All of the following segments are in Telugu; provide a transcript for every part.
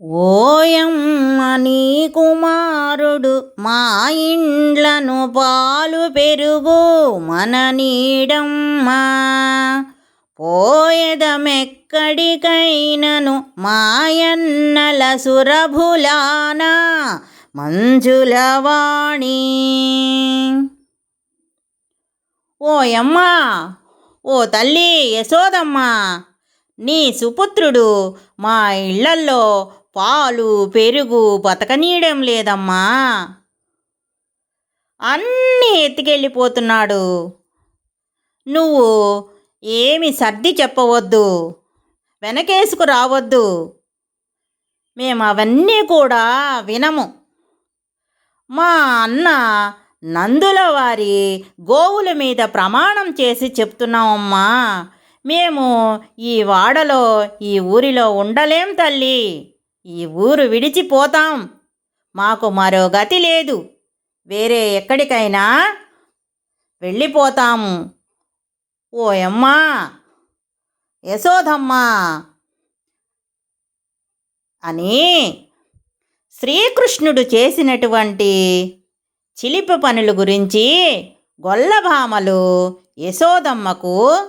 ఓయమ్మ నీ కుమారుడు మా ఇండ్లను పాలు పెరుగు మన నీడమ్మా. పోయదమెక్కడికైనను మాయన్నల సురభులానా మంజులవాణి ఓయమ్మా ఓ తల్లి యశోదమ్మా నీ సుపుత్రుడు మా ఇళ్ళల్లో పాలు పెరుగు బతకనీయడం లేదమ్మా. అన్నీ ఎత్తుకెళ్ళిపోతున్నాడు. నువ్వు ఏమి సర్ది చెప్పవద్దు. వెనకేసుకు రావద్దు. మేము అవన్నీ కూడా వినము. మా అన్న నందుల వారి గోవుల మీద ప్రమాణం చేసి చెప్తున్నామమ్మా మేము ఈ వాడలో ఈ ఊరిలో ఉండలేం తల్లి. ఈ ఊరు విడిచిపోతాం మాకు మరో గతి లేదు. వేరే ఎక్కడికైనా వెళ్ళిపోతాము. ఓయమ్మా! యశోదమ్మా! అని శ్రీకృష్ణుడు చేసినటువంటి చిలిపి పనుల గురించి గొల్లభామలు యశోదమ్మకు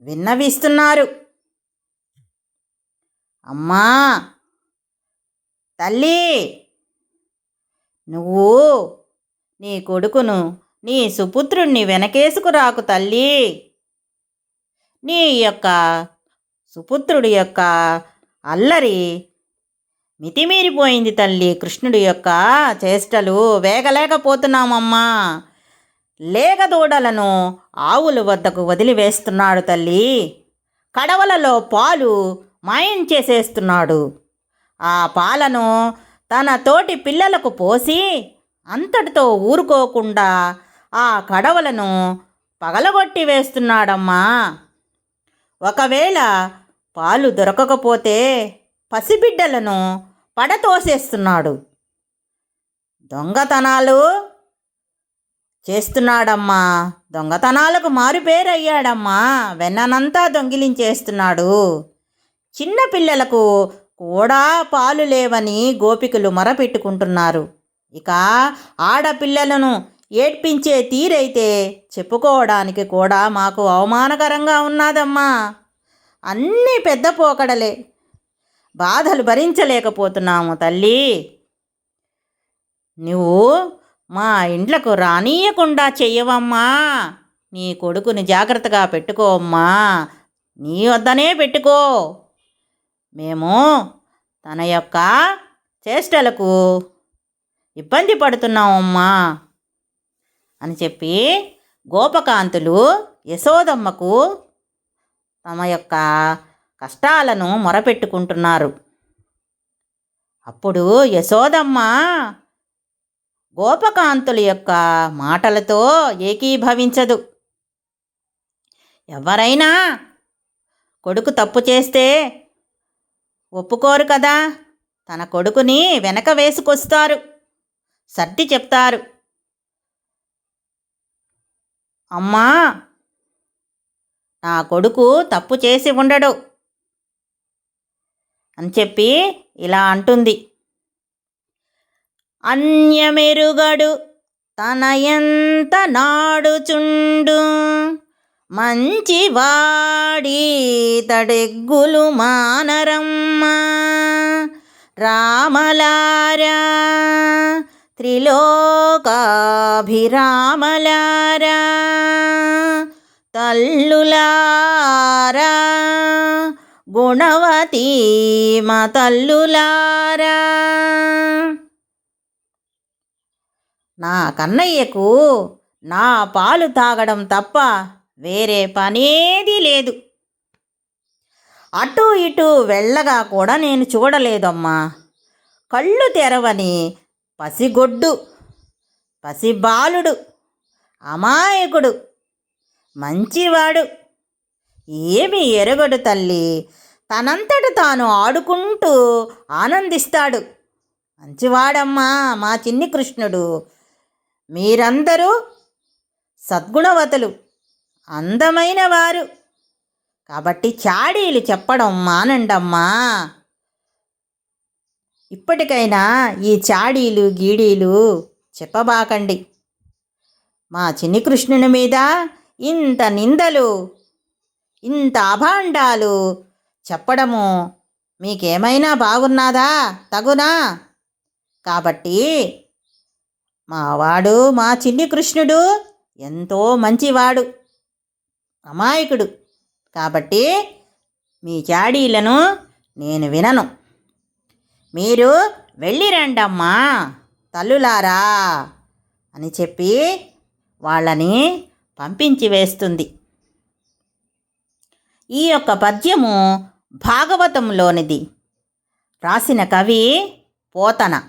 విన్నవిస్తున్నారు. అమ్మా! తల్లి! నువ్వు నీ కొడుకును నీ సుపుత్రుణ్ణి వెనకేసుకురాకు తల్లి. నీ యొక్క సుపుత్రుడి యొక్క అల్లరి మితిమీరిపోయింది తల్లి. కృష్ణుడి యొక్క చేష్టలు వేగలేకపోతున్నామమ్మా. లేగ దూడలను ఆవుల వద్దకు వదిలివేస్తున్నాడు తల్లి. కడవలలో పాలు మాయం చేసేస్తున్నాడు. ఆ పాలను తన తోటి పిల్లలకు పోసి అంతటితో ఊరుకోకుండా ఆ కడవలను పగలగొట్టి వేస్తున్నాడమ్మా. ఒకవేళ పాలు దొరకకపోతే పసిబిడ్డలను పడతోసేస్తున్నాడు. దొంగతనాలు చేస్తున్నాడమ్మా. దొంగతనాలకు మారుపేరయ్యాడమ్మా వెన్ననంతా దొంగిలించేస్తున్నాడు. చిన్నపిల్లలకు కూడా పాలు లేవని గోపికలు మొరపెట్టుకుంటున్నారు. ఇక ఆడపిల్లలను ఏడ్పించే తీరైతే చెప్పుకోవడానికి కూడా మాకు అవమానకరంగా ఉన్నాదమ్మా. అన్నీ పెద్ద పోకడలే. బాధలు భరించలేకపోతున్నాము తల్లి. నువ్వు మా ఇండ్లకు రానీయకుండా చెయ్యవమ్మా. నీ కొడుకుని జాగ్రత్తగా పెట్టుకోమ్మా నీ వద్దనే పెట్టుకో. మేము తన యొక్క చేష్టలకు ఇబ్బంది పడుతున్నామమ్మా అని చెప్పి గోపకాంతులు యశోదమ్మకు తమ యొక్క కష్టాలను మొరపెట్టుకుంటున్నారు. అప్పుడు యశోదమ్మ గోపకాంతుల యొక్క మాటలతో ఏకీభవించదు. ఎవరైనా కొడుకు తప్పు చేస్తే ఒప్పుకోరు కదా. తన కొడుకుని వెనక వేసుకొస్తారు. సర్ది చెప్తారు. అమ్మా! నా కొడుకు తప్పు చేసి ఉండడు అని చెప్పి ఇలా అంటుంది. అన్యమెరుగడు తన ఎంత నాడుచుండు? మంచివాడి తడెగ్గులు మానరమ్మ. రామలారా త్రిలోకాభిరామలారా. తల్లులారా గుణవతీ మా తల్లులారా నా కన్నయ్యకు నా పాలు తాగడం తప్ప వేరే పనేది లేదు. అటు ఇటు వెళ్ళగా కూడా నేను చూడలేదమ్మా. కళ్ళు తెరవని పసిగొడ్డు పసిబాలుడు అమాయకుడు మంచివాడు ఏమి ఎరగడు తల్లి. తనంతట తాను ఆడుకుంటూ ఆనందిస్తాడు. మంచివాడమ్మా మా చిన్ని కృష్ణుడు. మీరందరూ సద్గుణవతులు. అందమైన వారు కాబట్టి చాడీలు చెప్పడం మానండమ్మా. ఇప్పటికైనా ఈ చాడీలు గీడీలు చెప్పబాకండి. మా చిన్ని కృష్ణుని మీద ఇంత నిందలు ఇంత అభాండాలు చెప్పడము మీకేమైనా బాగున్నాదా? తగునా? కాబట్టి మావాడు మా చిన్ని కృష్ణుడు ఎంతో మంచివాడు. అమాయకుడు. కాబట్టి మీ చాడీలను నేను వినను. మీరు వెళ్ళిరండమ్మా తల్లులారా అని చెప్పి వాళ్ళని పంపించి వేస్తుంది. ఈ యొక్క పద్యము భాగవతంలోనిది. రాసిన కవి పోతన.